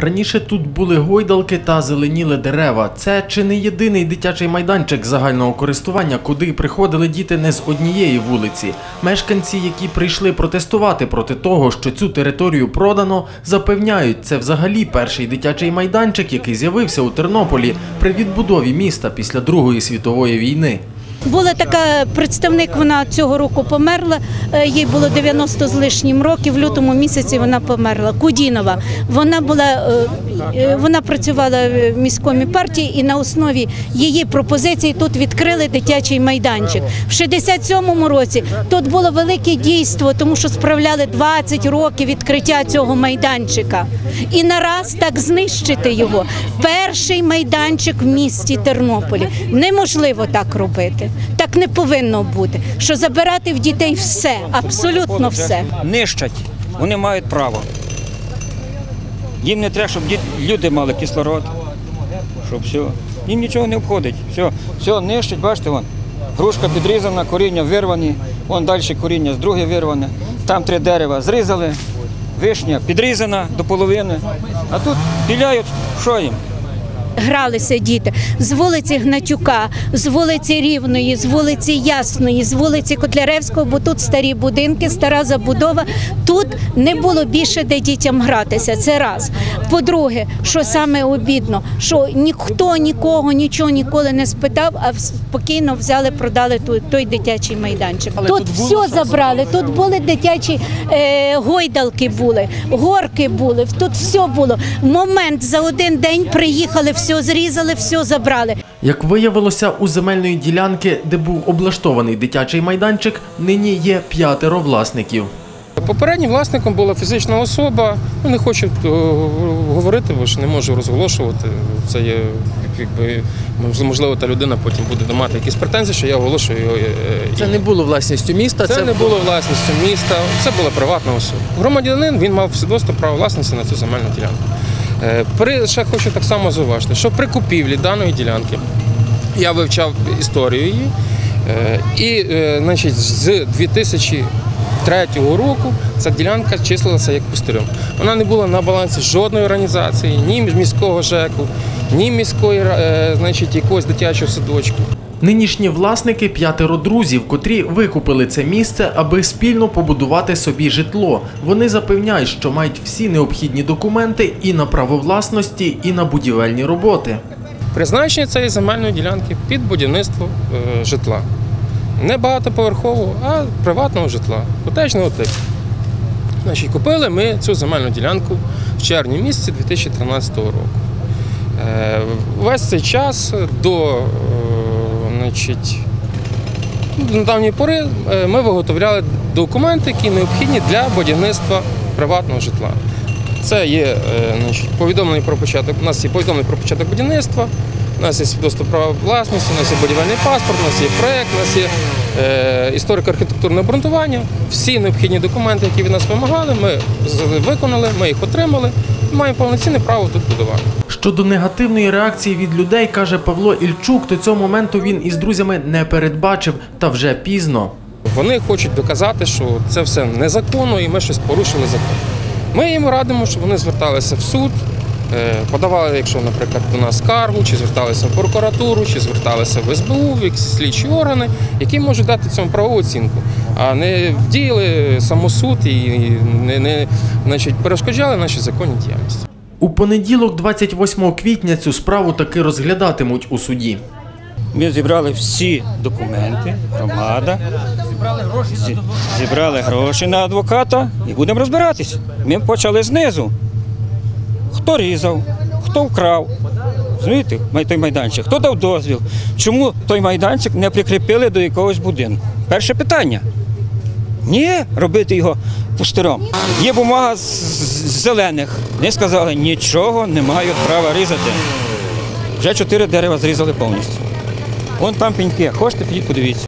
Раніше тут були гойдалки та зеленіли дерева. Це чи не єдиний дитячий майданчик загального користування, куди приходили діти не з однієї вулиці. Мешканці, які прийшли протестувати проти того, що цю територію продано, запевняють, це взагалі перший дитячий майданчик, який з'явився у Тернополі при відбудові міста після Другої світової війни. Була така представник, вона цього року померла. е, Їй було 90 з лишнім років. В лютому місяці вона померла. Кудінова. Вона була е, вона працювала в міськомі партії, і на основі її пропозицій тут відкрили дитячий майданчик. В 67-му році тут було велике дійство, тому що справляли 20 років відкриття цього майданчика. І нараз так знищити його. Перший майданчик в місті Тернополі. Неможливо так робити. Так не повинно бути. Що забирати в дітей все, абсолютно все. нищать. Вони мають право. Їм не треба, щоб люди мали кислород, щоб все. Їм нічого не обходить. Все, все нищить, бачите, вон. Грушка підрізана, коріння вирвані, вон далі коріння з друге вирване. Там три дерева зрізали, вишня підрізана до половини. А тут піляють, що їм? Гралися діти з вулиці Гнатюка, з вулиці Рівної, з вулиці Ясної, з вулиці Котляревського, бо тут старі будинки, стара забудова. Тут не було більше де дітям гратися. Це раз. По-друге, що саме обідно, що ніхто нікого нічого ніколи не спитав, а спокійно взяли, продали ту- той дитячий майданчик. Але тут тут було все забрали. Тут були дитячі е, гойдалки, були, горки були. Тут все було. Момент за один день приїхали, все зрізали, все забрали. Як виявилося, у земельної ділянки, де був облаштований дитячий майданчик, нині є п'ятеро власників. Попереднім власником була фізична особа. Ну, не хочу е, говорити, бо ж не можу розголошувати. Це є якби можливо, та людина потім буде мати якісь претензії, що я оголошую його. е, Це не було власністю міста. Це не було власністю міста, це була приватна особа. Громадянин він мав свідоцтво право власності на цю земельну ділянку. Е, При ще хочу так само зауважити, що при купівлі даної ділянки я вивчав історію її, е, і е, значить, з 2003 року ця ділянка числилася як пустирем. Вона не була на балансі жодної організації, ні міського ЖЕКу, ні міської значить, якогось дитячого садочку. Нинішні власники п'ятеро друзів, котрі викупили це місце, аби спільно побудувати собі житло. Вони запевняють, що мають всі необхідні документи і на право власності, і на будівельні роботи. Призначення цієї земельної ділянки під будівництво е, житла. Не багатоповерхового, а приватного житла, котежного типу. Значить, купили ми цю земельну ділянку в червні місяці 2013 року. Е, Весь цей час до, значить, до пори е, ми виготовляли документи, які необхідні для будівництва приватного житла. Це є е, значить, повідомлення про початок. У нас є повідомлення про початок будівництва, у нас є свідоцтво права власності, у нас є будівельний паспорт, у нас є проєкт, у нас є е, історико-архітектурне обґрунтування. Всі необхідні документи, які від нас вимагали, ми виконали, ми їх отримали і маємо повноцінне право тут будувати. Щодо негативної реакції від людей, каже Павло Ільчук, до цього моменту він із друзями не передбачив, та вже пізно. Вони хочуть доказати, що це все незаконно і ми щось порушили закон. Ми їм радимо, щоб вони зверталися в суд, е, подавали, якщо, наприклад, до нас скаргу, чи зверталися в прокуратуру, чи зверталися в СБУ, в слідчі органи, які можуть дати цьому правову оцінку, а не вдіяли самосуд і не, не значить, перешкоджали нашій законній діяльності. У понеділок, 28 квітня, цю справу таки розглядатимуть у суді. Ми зібрали всі документи, громада. Зібрали гроші на адвоката і будемо розбиратись. Ми почали знизу. Хто різав, хто вкрав. Май- той майданчик, хто дав дозвіл? Чому той майданчик не прикріпили до якогось будинку? Перше питання. Ні, робити його пустиром. Є бумага з зелених. Вони сказали, нічого не мають права різати. Вже чотири дерева зрізали повністю. Вон там пеньки. Хочете, підіть, подивіться.